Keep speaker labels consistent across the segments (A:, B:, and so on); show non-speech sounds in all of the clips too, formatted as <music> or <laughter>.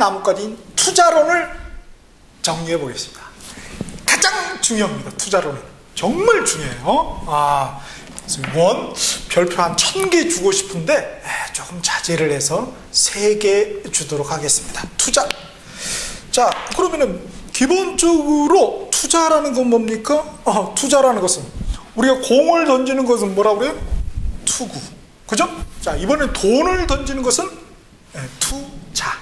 A: 나뭇가지인 투자론을 정리해 보겠습니다. 가장 중요합니다. 투자론은 정말 중요해요. 아, 원 별표 한 천 개 주고 싶은데 조금 자제를 해서 세 개 주도록 하겠습니다. 투자. 자, 그러면은 기본적으로 투자라는 건 뭡니까? 어, 투자라는 것은 우리가 공을 던지는 것은 뭐라 그래요? 투구. 그죠? 자, 이번엔 돈을 던지는 것은 네, 투자.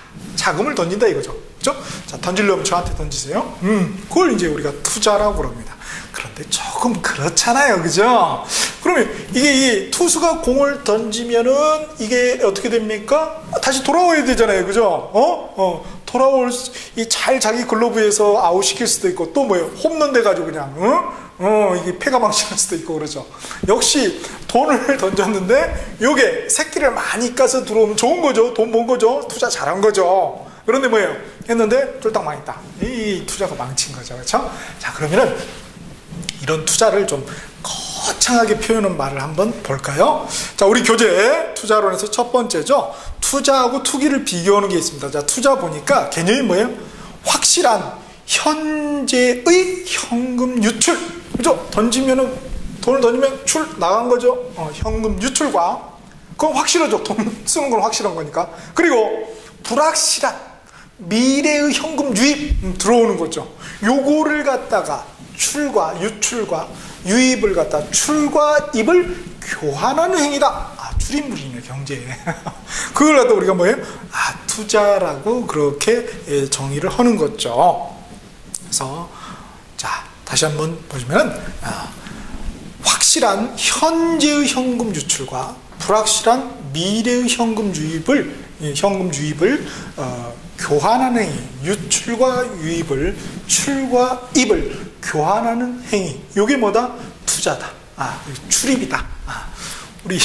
A: 자금을 던진다 이거죠. 그죠? 자, 던지려면 저한테 던지세요. 음, 그걸 이제 우리가 투자라고 그럽니다. 그런데 조금 그렇잖아요. 그죠? 그러면 이게 이 투수가 공을 던지면은 이게 어떻게 됩니까? 다시 돌아와야 되잖아요. 그죠? 어? 어. 돌아올 이 잘 자기 글러브에서 아웃시킬 수도 있고 또 뭐예요? 홈런 돼가지고 그냥 어? 어 이게 폐가 망신할 수도 있고 그러죠. 역시 돈을 <laughs> 던졌는데 요게 새끼를 많이 까서 들어오면 좋은 거죠. 돈 번 거죠. 투자 잘한 거죠. 그런데 뭐예요? 했는데 쫄딱 망했다. 이 투자가 망친 거죠. 그렇죠? 자 그러면은 이런 투자를 좀 거창하게 표현한 말을 한번 볼까요? 자, 우리 교재 투자론에서 첫 번째죠. 투자하고 투기를 비교하는 게 있습니다. 자, 투자 보니까 개념이 뭐예요? 확실한 현재의 현금 유출. 그죠? 던지면은 돈을 던지면 출 나간 거죠. 어, 현금 유출과 그건 확실하죠. 돈 <laughs> 쓰는 건 확실한 거니까. 그리고 불확실한 미래의 현금 유입 음, 들어오는 거죠. 요거를 갖다가 출과 유출과 유입을 갖다 출과 입을 교환하는 행위다. 아, 줄임말이네 경제에. <laughs> 그걸 갖다 우리가 뭐예요? 아, 투자라고 그렇게 예, 정의를 하는 거죠. 그래서 자 다시 한번 보시면 아, 확실한 현재의 현금 유출과 불확실한 미래의 현금 유입을 현금 유입을 어, 교환하는 행위, 유출과 유입을 출과 입을 교환하는 행위. 이게 뭐다? 투자다. 아, 출입이다. 아, 우리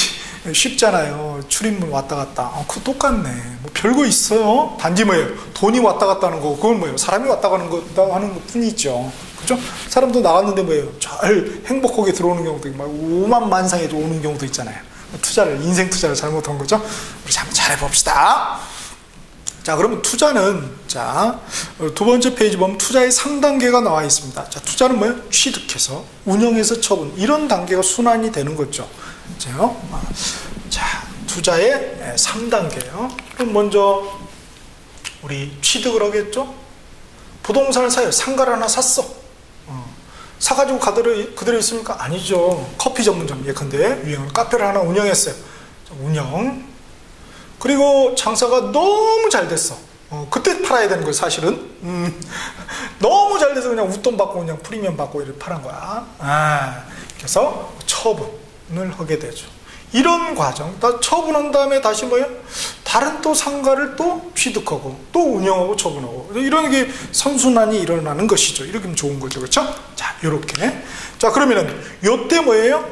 A: 쉽잖아요. 출입문 왔다 갔다. 어, 그거 똑같네. 뭐 별거 있어요. 단지 뭐예요? 돈이 왔다 갔다 하는 거. 그건 뭐예요? 사람이 왔다 가는 거, 하는 것 뿐이죠. 그죠? 사람도 나갔는데 뭐예요? 잘 행복하게 들어오는 경우도 있고, 오만 만상에도 오는 경우도 있잖아요. 투자를, 인생 투자를 잘못한 거죠? 우리 한번 잘해봅시다. 자, 그러면 투자는, 자, 두 번째 페이지 보면 투자의 3단계가 나와 있습니다. 자, 투자는 뭐예요? 취득해서, 운영해서 처분. 이런 단계가 순환이 되는 거죠. 자, 자 투자의 3단계요. 그럼 먼저, 우리 취득을 하겠죠? 부동산을 사요. 상가를 하나 샀어. 어. 사가지고 그대로, 그대로 있습니까? 아니죠. 커피 전문점 예컨대 유행을 카페를 하나 운영했어요. 운영. 그리고 장사가 너무 잘 됐어. 어, 그때 팔아야 되는 거예요, 사실은. 음, <laughs> 너무 잘 돼서 그냥 웃돈 받고 그냥 프리미엄 받고 이렇게 팔은 거야. 아, 그래서 처분을 하게 되죠. 이런 과정, 다 처분한 다음에 다시 뭐예요? 다른 또 상가를 또 취득하고 또 운영하고 처분하고 이런 게 선순환이 일어나는 것이죠. 이렇게 하면 좋은 거죠, 그렇죠? 자, 이렇게. 자, 그러면은 요때 뭐예요?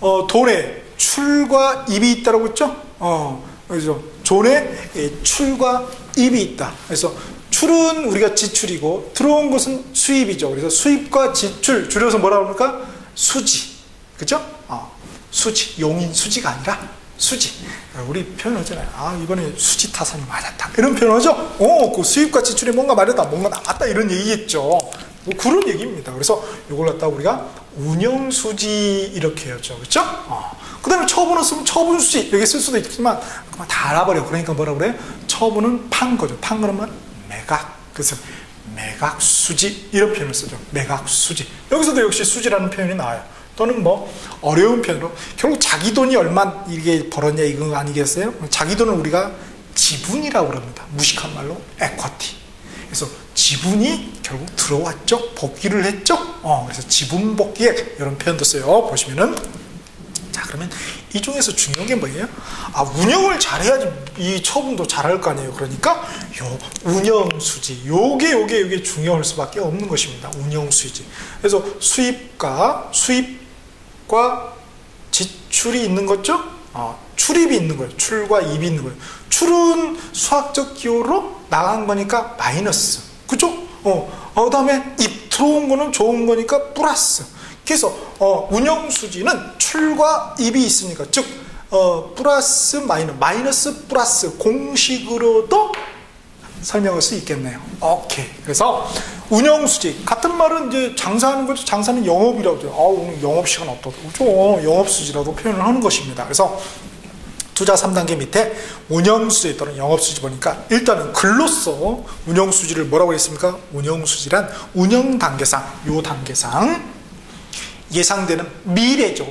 A: 어, 돈에 출과 입이 있다라고 했죠? 어, 그죠? 존에 출과 입이 있다. 그래서 출은 우리가 지출이고 들어온 것은 수입이죠. 그래서 수입과 지출 줄여서 뭐라 그럽니까? 수지. 그죠? 어, 수지. 용인 수지가 아니라 수지. 우리 표현하잖아요. 아, 이번에 수지 타산이 맞았다. 이런 표현하죠? 어, 그 수입과 지출이 뭔가 말했다. 뭔가 나왔다. 이런 얘기겠죠. 뭐 그런 얘기입니다. 그래서 이걸 갖다 우리가 운영 수지 이렇게 하죠. 그렇죠? 어. 그 다음에 처분을 쓰면 처분 수지 여기 쓸 수도 있지만 그만 다 알아버려. 그러니까 뭐라 그래? 처분은 판 거죠. 판 그러면 매각. 그래서 매각 수지 이런 표현을 쓰죠. 매각 수지. 여기서도 역시 수지라는 표현이 나와요. 또는 뭐 어려운 표현으로 결국 자기 돈이 얼마 이게 벌었냐 이건 아니겠어요? 자기 돈을 우리가 지분이라고 그럽니다. 무식한 말로 에쿼티. 그래서 지분이 결국 들어왔죠. 복귀를 했죠. 어, 그래서 지분 복귀액 이런 표현도 써요. 보시면은 자 그러면 이 중에서 중요한 게 뭐예요? 아 운영을 잘해야지 이 처분도 잘할 거 아니에요. 그러니까 요 운영 수지 요게 요게 요게 중요할 수밖에 없는 것입니다. 운영 수지. 그래서 수입과 수입 과 지출이 있는 거죠. 어, 출입이 있는 거예요. 출과 입이 있는 거예요. 출은 수학적 기호로 나간 거니까 마이너스. 그죠? 어, 어, 그 다음에 입 들어온 거는 좋은 거니까 플러스. 그래서 어, 운영 수지는 출과 입이 있으니까 즉 어, 플러스 마이너스 마이너스 플러스 공식으로도 설명할 수 있겠네요. 오케이. 그래서 운영수지 같은 말은 이제 장사하는 거죠. 장사는 영업이라고 해요. 아 오늘 영업 시간 어떠죠? 영업수지라도 표현을 하는 것입니다. 그래서 투자 3단계 밑에 운영수지 또는 영업수지 보니까 일단은 글로써 운영수지를 뭐라고 했습니까? 운영수지란 운영단계상, 요 단계상 예상되는 미래죠.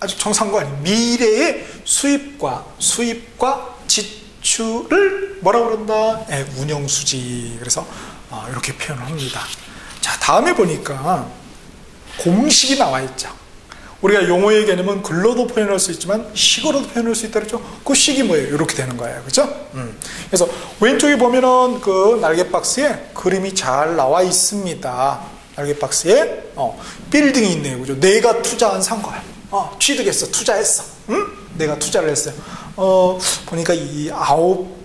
A: 아직 정상거 아닌 미래의 수입과 수입과 지출을 뭐라고 그런다? 네, 운영수지. 그래서 어, 이렇게 표현을 합니다. 자, 다음에 보니까 공식이 나와 있죠. 우리가 용어의 개념은 글로도 표현할 수 있지만 식으로도 표현할 수 있다 그랬죠. 그 식이 뭐예요? 이렇게 되는 거예요. 그죠? 음. 그래서 왼쪽에 보면은 그 날개 박스에 그림이 잘 나와 있습니다. 날개 박스에 어, 빌딩이 있네요. 그죠? 내가 투자한 상가야. 어, 취득했어. 투자했어. 응? 내가 투자를 했어요. 어, 보니까 이 아홉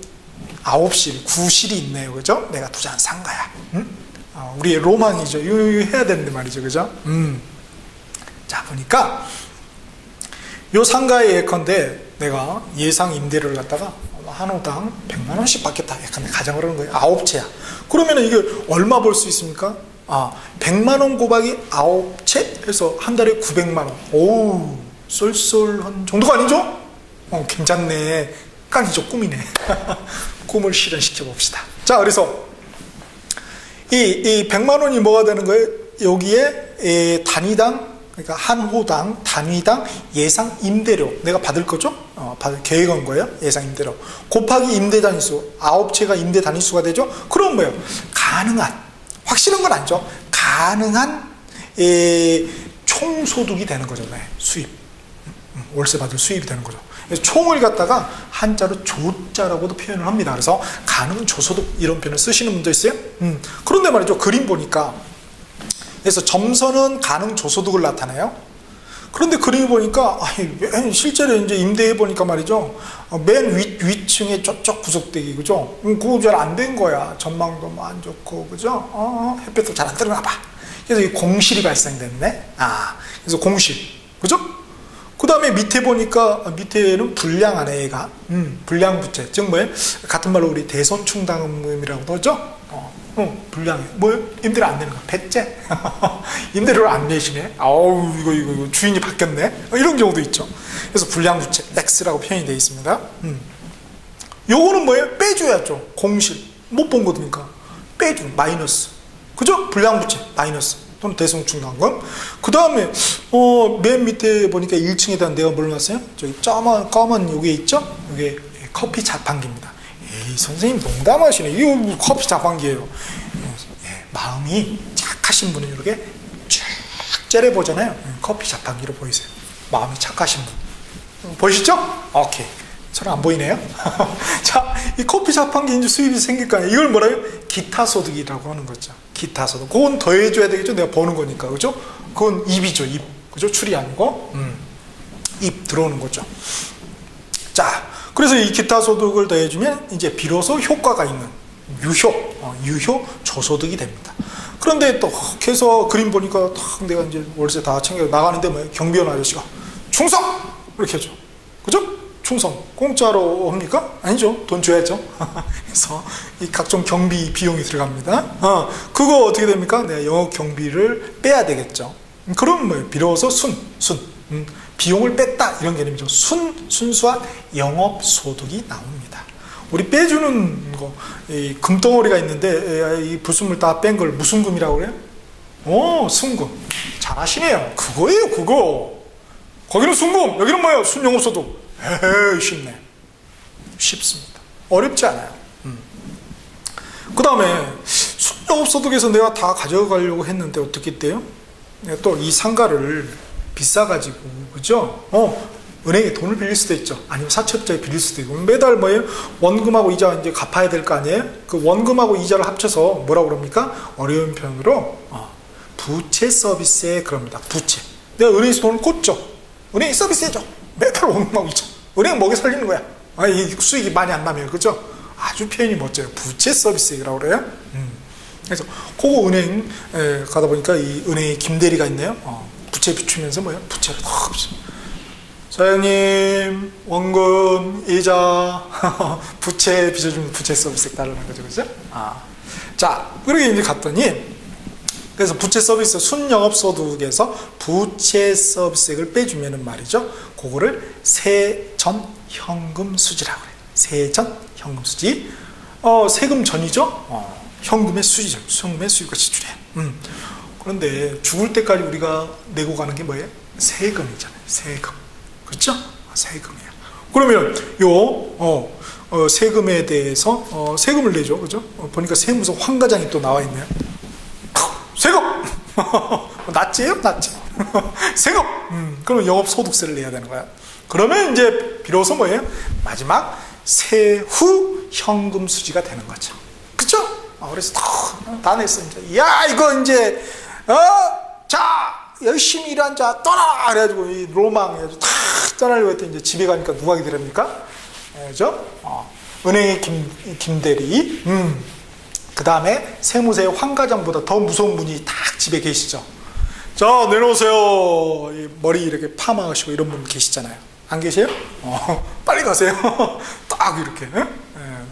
A: 아홉 실, 구실이 있네요. 그죠? 내가 투자한 상가야. 응? 어, 우리의 로망이죠. 이거, 해야 되는데 말이죠. 그죠? 음. 자, 보니까 요 상가의 예컨대 내가 예상 임대료를 갖다가 한 호당 100만 원씩 받겠다. 약간 가정을 하는 거예요. 아홉 채야. 그러면 이게 얼마 벌 수 있습니까? 아, 100만 원 곱하기 아홉 채 해서 한 달에 900만 원. 오, 쏠쏠한 정도가 아니죠? 어, 괜찮네. 깡이죠, 꿈이네. <laughs> 꿈을 실현시켜 봅시다. 자, 그래서 이, 이 100만 원이 뭐가 되는 거예요? 여기에 에, 단위당 그러니까 한 호당 단위당 예상 임대료 내가 받을 거죠? 어, 받을 계획한 거예요. 예상 임대료 곱하기 임대 단위수 아홉 채가 임대 단위수가 되죠? 그럼 뭐예요? 가능한 확실한 건 아니죠. 가능한 에, 총소득이 되는. 네, 수입 월세 받을 수입이 되는 거죠. 그래서 총을 갖다가 한자로 조자라고도 표현을 합니다. 그래서 가능 조소득 이런 표현을 쓰시는 분도 있어요. 음, 그런데 말이죠. 그림 보니까 그래서 점선은 가능 조소득을 나타내요. 그런데 그림을 보니까 아니, 실제로 이제 임대해 보니까 말이죠. 어, 맨 위, 위층에 쪽쪽 구석대기 그죠? 음, 그거 잘 안 된 거야. 전망도 뭐 안 좋고 그죠? 어, 햇볕도 잘 안 들어가 봐. 그래서 이 공실이 발생됐네. 아, 그래서 공실 그죠? 그 다음에 밑에 보니까 밑에는 불량하네 얘가 음, 불량 부채 즉 뭐예요? 같은 말로 우리 대손충당금이라고도 하죠? 어, 어, 불량해. 뭐요? 임대료 안 내는 거. 배째? <laughs> 임대료를 안 내시네? 아우, 이거, 이거, 이거, 주인이 바뀌었네? 어, 이런 경우도 있죠. 그래서 불량 부채, X라고 표현이 되어 있습니다. 음. 요거는 뭐예요? 빼줘야죠. 공실. 못 본 거니까. 빼줘. 마이너스. 그죠? 불량 부채, 마이너스. 또는 대성충당금. 그 다음에, 어, 맨 밑에 보니까 1층에 대한 내가 뭘 놨어요? 저기 까만, 까만 요게 있죠? 요게 커피 자판기입니다. 에이, 선생님 농담하시네. 이거 뭐 커피 자판기예요. 예, 마음이 착하신 분은 이렇게 쫙 째려 보잖아요. 예, 커피 자판기로 보이세요. 마음이 착하신 분. 보이시죠? 오케이. 저는 안 보이네요. <laughs> 자, 이 커피 자판기 이제 수입이 생길 거 아니에요. 이걸 뭐라요? 기타 소득이라고 하는 거죠. 기타 소득. 그건 더해줘야 되겠죠. 내가 버는 거니까. 그죠? 그건 입이죠. 입. 그죠? 출이 아니고. 음. 입 들어오는 거죠. 자, 그래서 이 기타 소득을 더해주면 이제 비로소 효과가 있는 유효, 어, 유효 저소득이 됩니다. 그런데 또 해서 그림 보니까 딱 내가 이제 월세 다 챙겨 나가는데 뭐 경비원 아저씨가 충성! 이렇게 해줘. 그죠? 충성. 공짜로 합니까? 아니죠. 돈 줘야죠. <laughs> 그래서 이 각종 경비 비용이 들어갑니다. 어, 그거 어떻게 됩니까? 내가 영업 경비를 빼야 되겠죠. 그럼 뭐 비로소 순, 순. 음, 비용을 뺐다 이런 개념이죠. 순 순수한 영업 소득이 나옵니다. 우리 빼주는 거, 이 금덩어리가 있는데 이 불순물 다 뺀 걸 무슨 금이라고 그래요? 오, 순금. 잘하시네요. 그거예요, 그거. 거기는 순금, 여기는 뭐예요? 순영업 소득. 에이, 쉽네. 쉽습니다. 어렵지 않아요. 음. 그 다음에 순영업 소득에서 내가 다 가져가려고 했는데 어떻게 돼요? 또 이 상가를 비싸가지고 그죠? 어 은행에 돈을 빌릴 수도 있죠. 아니면 사채업자에 빌릴 수도 있고 매달 뭐예요? 원금하고 이자 이제 갚아야 될 거 아니에요? 그 원금하고 이자를 합쳐서 뭐라고 그럽니까? 어려운 표현으로 어, 부채 서비스에 그럽니다. 부채. 내가 은행에서 돈을 꽂죠. 은행이 서비스 해줘. 매달 원금하고 이자. 은행 먹여 살리는 거야. 아, 이 수익이 많이 안 나면 그죠? 아주 표현이 멋져요. 부채 서비스라고 그래요. 음. 그래서 그거 은행 에 가다 보니까 이 은행에 김대리가 있네요. 어. 부채 비추면서 뭐야? 부채를 탁 사장님, 원금, 이자, <laughs> 부채 빚어주면 부채 서비스 달라는 거죠, 그죠? 아. 자, 그렇게 이제 갔더니, 그래서 부채 서비스, 순영업 소득에서 부채 서비스액을 빼주면은 말이죠. 그거를 세전 현금 수지라고 그래요. 세전 현금 수지. 어, 세금 전이죠? 어, 현금의 수지죠. 현금의 수익과 지출이에요. 음. 그런데 죽을 때까지 우리가 내고 가는 게 뭐예요? 세금이잖아요. 세금. 그렇죠? 아, 세금이에요. 그러면 요 어, 어, 세금에 대해서 어, 세금을 내죠. 그죠? 어, 보니까 세무서 환가장이 또 나와 있네요. <laughs> 낫지요? 낫지. <laughs> 세금! 음, 그러면 영업 소득세를 내야 되는 거야. 그러면 이제 비로소 뭐예요? 마지막 세후 현금 수지가 되는 거죠. 그죠? 어, 그래서 다, 다 냈어. 이제. 야, 이거 이제, 어? 자, 열심히 일한 자 떠나! 그래가지고 이 로망 해가지고 다 떠나려고 했더니 이제 집에 가니까 누가 기다립니까? 그죠? 어, 은행의 김, 김대리, 음. 그 다음에 세무서의 환가장보다 더 무서운 분이 딱 집에 계시죠. 자, 내놓으세요. 머리 이렇게 파마하시고 이런 분 계시잖아요. 안 계세요? 어, <laughs> 빨리 가세요. <laughs> 딱 이렇게. 에? 에,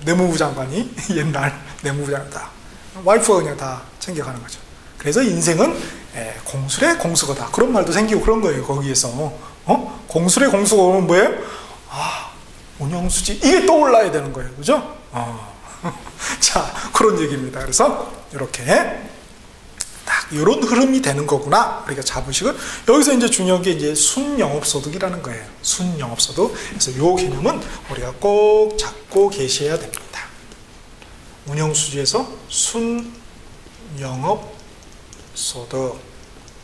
A: 내무부 장관이 <laughs> 옛날 내무부 장관 다. 와이프가 그냥 다 챙겨가는 거죠. 그래서 인생은 에, 공술의 공수거다. 그런 말도 생기고 그런 거예요. 거기에서. 어? 공술의 공수거는 뭐예요? 아, 운영수지. 이게 떠올라야 되는 거예요. 그죠? 어. <laughs> 자, 그런 얘기입니다. 그래서 이렇게 딱 이런 흐름이 되는 거구나. 우리가 잡으시고 여기서 이제 중요한 게 이제 순영업소득이라는 거예요. 순영업소득. 그래서 이 개념은 우리가 꼭 잡고 계셔야 됩니다. 운영수지에서 순영업소득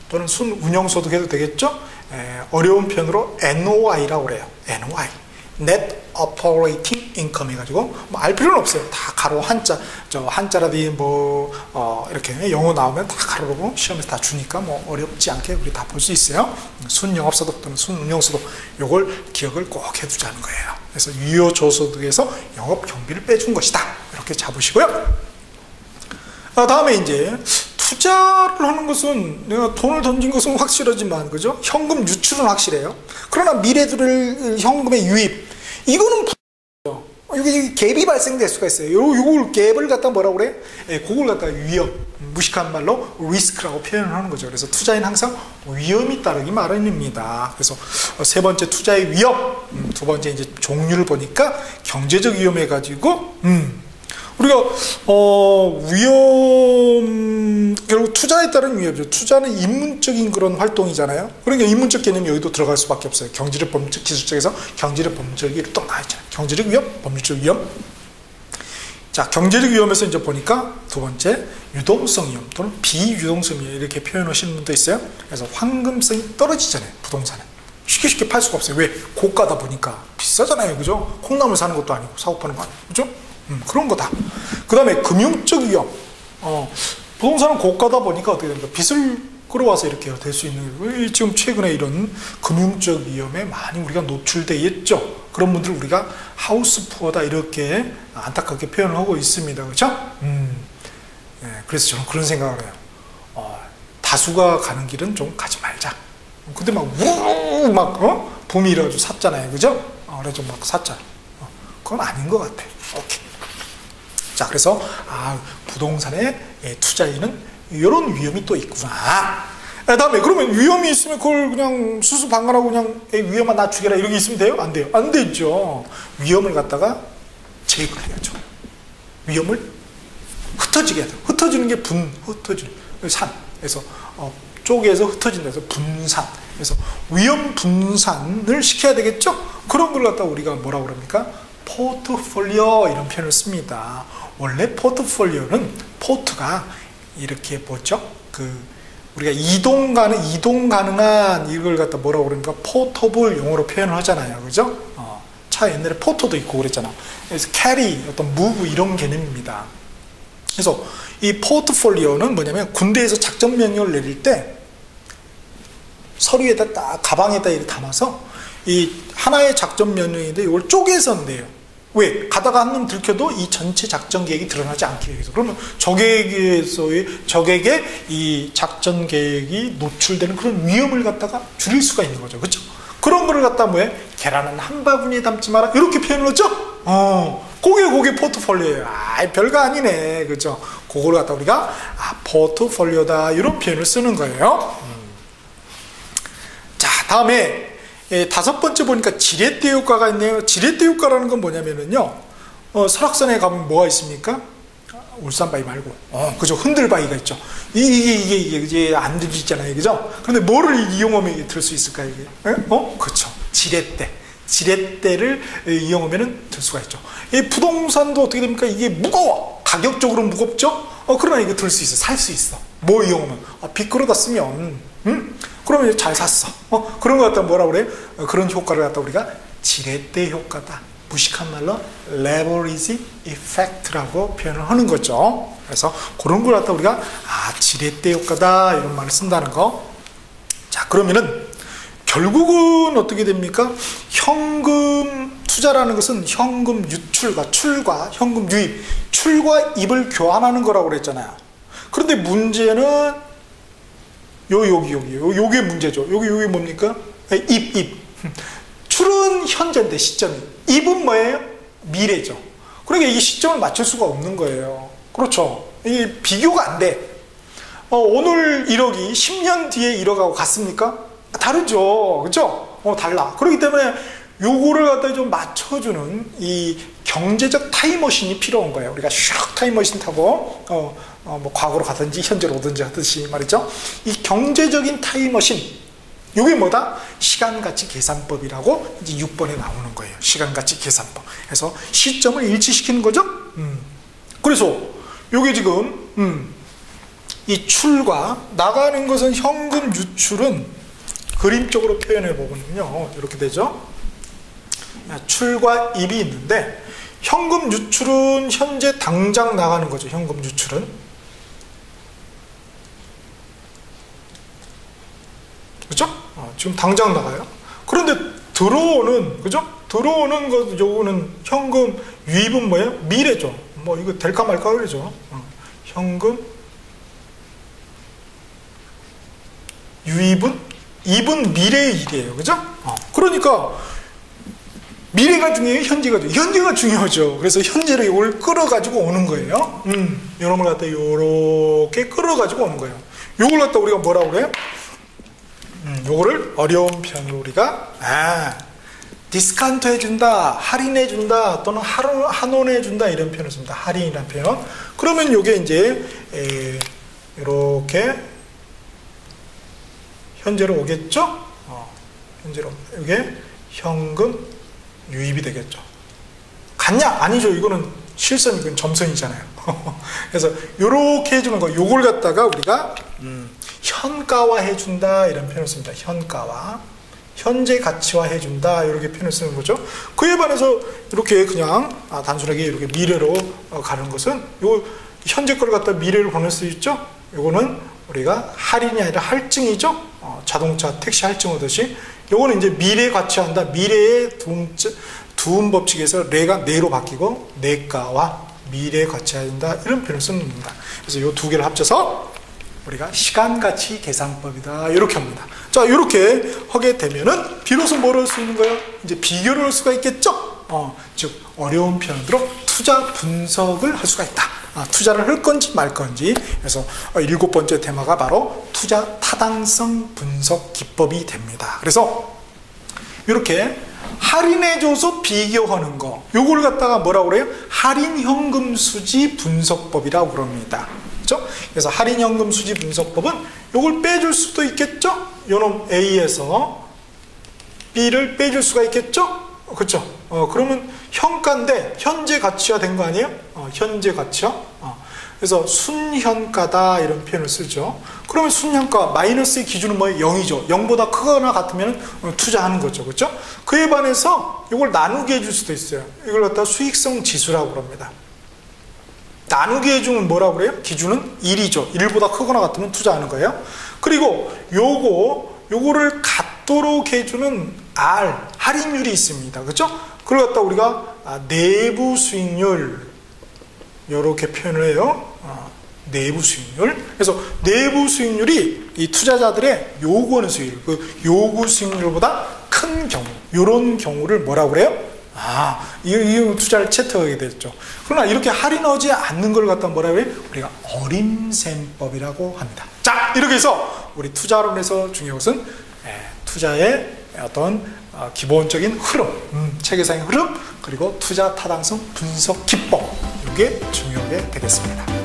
A: 또는 순운영소득 해도 되겠죠? 에, 어려운 편으로 NOI라고 그래요. NOI. Net Operating Income 해가지고 뭐 알 필요는 없어요. 다 가로 한자, 저 한자라든지 뭐 어, 이렇게 영어 나오면 다 가로로 시험에서 다 주니까 뭐 어렵지 않게 우리 다 볼 수 있어요. 순영업소득 또는 순운영소득 요걸 기억을 꼭 해두자는 거예요. 그래서 유효조소득에서 영업 경비를 빼준 것이다. 이렇게 잡으시고요. 아, 다음에 이제 투자를 하는 것은 내가 돈을 던진 것은 확실하지만 그죠? 현금 유출은 확실해요. 그러나 미래들을 현금의 유입 이거는 여기 갭이 발생될 수가 있어요. 요, 요걸 갭을 갖다 뭐라고 그래? 예, 그걸 갖다 위험, 무식한 말로 리스크라고 표현을 하는 거죠. 그래서 투자에는 항상 위험이 따르기 마련입니다. 그래서 세 번째 투자의 위험, 음, 두 번째 이제 종류를 보니까 경제적 위험해 가지고 음, 우리가 어, 위험 결국 투자에 따른 위험이죠. 투자는 인문적인 그런 활동이잖아요. 그러니까 인문적 개념이 여기도 들어갈 수밖에 없어요. 경제적, 법적, 기술적에서 경제적, 법적이 또 나와 있잖아요. 경제적 위험, 법률적 위험. 자, 경제적 위험에서 이제 보니까 두 번째 유동성 위험 또는 비유동성 위험 이렇게 표현하시는 분도 있어요. 그래서 황금성이 떨어지잖아요. 부동산은. 쉽게 쉽게 팔 수가 없어요. 왜? 고가다 보니까 비싸잖아요. 그죠? 콩나물 사는 것도 아니고 사고 파는 거 아니고. 그죠? 음, 그런 거다. 그 다음에 금융적 위험. 어, 부동산은 고가다 보니까 어떻게 됩니까? 빚을 끌어와서 이렇게 될 수 있는. 지금 최근에 이런 금융적 위험에 많이 우리가 노출돼 있죠. 그런 분들 우리가 하우스 푸어다 이렇게 안타깝게 표현을 하고 있습니다. 그렇죠? 음, 네, 그래서 저는 그런 생각을 해요. 어, 다수가 가는 길은 좀 가지 말자. 근데 막 우르르 막 어? 봄이 이래가지고 샀잖아요. 그죠? 어, 그래서 막 샀잖아. 어, 그건 아닌 것 같아. 오케이. 자, 그래서 아, 부동산의 예, 투자에는 이런 위험이 또 있구나. 그 다음에 그러면 위험이 있으면 그걸 그냥 수수방관하고 그냥 위험만 낮추게라 이런 게 있으면 돼요? 안 돼요? 안 되죠. 위험을 갖다가 제거해야죠. 위험을 흩어지게 해야 돼요. 흩어지는 게 분, 흩어지는 산. 그래서 어, 쪼개서 흩어진다 해서 분산. 그래서 위험 분산을 시켜야 되겠죠? 그런 걸 갖다 우리가 뭐라고 그럽니까? 포트폴리오 이런 표현을 씁니다. 원래 포트폴리오는 포트가 이렇게 뭐죠? 그 우리가 이동 가능 이동 가능한 이걸 갖다 뭐라고 그러니까 포터블 용어로 표현을 하잖아요, 그죠? 어, 차 옛날에 포터도 있고 그랬잖아. 그래서 캐리 어떤 무브 이런 개념입니다. 그래서 이 포트폴리오는 뭐냐면 군대에서 작전 명령을 내릴 때 서류에다 딱 가방에다 이렇게 담아서 이 하나의 작전 명령인데 이걸 쪼개서 내요. 왜? 가다가 한 놈 들켜도 이 전체 작전 계획이 드러나지 않게 위해서. 그러면 적에게서의, 적에게 이 작전 계획이 노출되는 그런 위험을 갖다가 줄일 수가 있는 거죠. 그렇죠? 그런 거를 갖다 뭐해? 계란은 한 바구니에 담지 마라. 이렇게 표현을 했죠? 어, 그게 그게 포트폴리오예요. 아, 별거 아니네. 그죠? 그걸 갖다 우리가 아, 포트폴리오다. 이런 표현을 쓰는 거예요. 음. 자, 다음에 예, 다섯 번째 보니까 지렛대 효과가 있네요. 지렛대 효과라는 건 뭐냐면은요. 어, 설악산에 가면 뭐가 있습니까? 울산바위 말고, 어, 그죠? 흔들바위가 있죠. 이게, 이게, 이게, 이게 안 들리잖아요. 그죠? 그런데 뭐를 이용하면 들 수 있을까요, 이게? 에? 어? 그렇죠. 지렛대. 지렛대를 이용하면 들 수가 있죠. 이 부동산도 어떻게 됩니까? 이게 무거워. 가격적으로 무겁죠? 어, 그러나 이거 들 수 있어. 살 수 있어. 뭐 이용하면? 아, 빗그러다 쓰면, 음? 그러면 잘 샀어. 어, 그런 거 갖다 뭐라 그래요? 어, 그런 효과를 갖다 우리가 지렛대 효과다. 무식한 말로 leverage effect라고 표현을 하는 거죠. 그래서 그런 걸 갖다 우리가 아 지렛대 효과다 이런 말을 쓴다는 거. 자 그러면은 결국은 어떻게 됩니까? 현금 투자라는 것은 현금 유출과 출과 현금 유입, 출과 입을 교환하는 거라고 그랬잖아요. 그런데 문제는 요 여기 여기 요 요게 문제죠. 여기 여기 뭡니까? 입 입. 출은 현재인데 시점이 입은 뭐예요? 미래죠. 그러니까 이 시점을 맞출 수가 없는 거예요. 그렇죠. 이게 비교가 안 돼. 어, 오늘 1억이 10년 뒤에 1억하고 같습니까? 다르죠. 그렇죠? 어, 달라. 그렇기 때문에 요거를 갖다 좀 맞춰주는 이 경제적 타임머신이 필요한 거예요. 우리가 슉 타임머신 타고 어, 어, 뭐 과거로 가든지 현재로 오든지 하듯이 말이죠. 이 경제적인 타임머신 이게 뭐다? 시간가치 계산법이라고 이제 6번에 나오는 거예요. 시간가치 계산법. 그래서 시점을 일치시키는 거죠. 음. 그래서 이게 지금 음, 이 출과 나가는 것은 현금 유출은 그림적으로 표현해 보면요. 이렇게 되죠. 출과 입이 있는데 현금 유출은 현재 당장 나가는 거죠. 현금 유출은. 그죠? 어, 지금 당장 나가요. 그런데 들어오는, 그죠? 들어오는 것, 요거는 현금 유입은 뭐예요? 미래죠. 뭐 이거 될까 말까 그러죠. 어, 현금 유입은 입은 미래의 일이에요. 그죠? 어, 그러니까 미래가 중요해요? 현재가 중요해요? 현재가 중요하죠. 그래서 현재를 이걸 끌어가지고 오는 거예요. 음, 이런 걸 갖다 요렇게 끌어가지고 오는 거예요. 요걸 갖다 우리가 뭐라고 그래요? 음, 요거를 어려운 편으로 우리가 아, 디스카운트 해준다, 할인해준다, 또는 한원해준다 이런 표현을 씁니다. 할인이라는 표현. 그러면 요게 이제 에, 이렇게 현재로 오겠죠? 어, 현재로 이게 현금 유입이 되겠죠. 같냐? 아니죠. 이거는 실선, 이건 점선이잖아요. <laughs> 그래서 이렇게 해주는 거, 요걸 갖다가 우리가 음, 현가화 해준다 이런 표현을 씁니다. 현가화. 현재 가치화 해준다 이렇게 표현을 쓰는 거죠. 그에 반해서 이렇게 그냥 아, 단순하게 이렇게 미래로 어, 가는 것은 요 현재 걸 갖다 미래로 보낼 수 있죠. 요거는 우리가 할인이 아니라 할증이죠. 어, 자동차 택시 할증 오듯이 요거는 이제 미래 가치화한다. 미래의 두음, 두음 법칙에서 레가 내로 바뀌고 내가와 미래 가치화한다. 이런 표현을 쓰는 겁니다. 그래서 요 두 개를 합쳐서 우리가 시간 가치 계산법이다 이렇게 합니다. 자 이렇게 하게 되면은 비로소 뭐를 할수 있는 거예요? 이제 비교를 할 수가 있겠죠. 어, 즉 어려운 표현으로 투자 분석을 할 수가 있다. 아, 투자를 할 건지 말 건지 그래서 일곱 번째 테마가 바로 투자 타당성 분석 기법이 됩니다. 그래서 이렇게 할인해줘서 비교하는 거 요걸 갖다가 뭐라고 그래요? 할인 현금 수지 분석법이라고 그럽니다. 그렇죠? 그래서 할인연금 수지 분석법은 이걸 빼줄 수도 있겠죠? 요놈 A에서 B를 빼줄 수가 있겠죠? 그렇죠? 어, 그러면 현가인데 현재 가치화 된 거 아니에요? 어, 현재 가치화. 어. 그래서 순현가다 이런 표현을 쓰죠. 그러면 순현가 마이너스의 기준은 뭐예요? 0이죠. 0보다 크거나 같으면 어, 투자하는 거죠. 그렇죠? 그에 반해서 이걸 나누게 해줄 수도 있어요. 이걸 갖다 수익성 지수라고 그럽니다. 나누게 해주면 뭐라고 그래요? 기준은 1이죠. 1보다 크거나 같으면 투자하는 거예요. 그리고 요거, 요거를 갖 도록 해주는 R, 할인율이 있습니다. 그죠? 그걸 갖다 우리가 아, 내부 수익률, 이렇게 표현을 해요. 아, 내부 수익률. 그래서 내부 수익률이 이 투자자들의 요구하는 수익률, 그 요구 수익률보다 큰 경우, 이런 경우를 뭐라고 그래요? 아, 이, 이 투자를 채택하게 됐죠. 그러나 이렇게 할인하지 않는 걸 갖다 뭐라고 해요? 우리가 어림셈법이라고 합니다. 자, 이렇게 해서 우리 투자론에서 중요한 것은 예, 투자의 어떤 어, 기본적인 흐름, 음, 체계상의 흐름, 그리고 투자 타당성 분석 기법, 이게 중요하게 되겠습니다.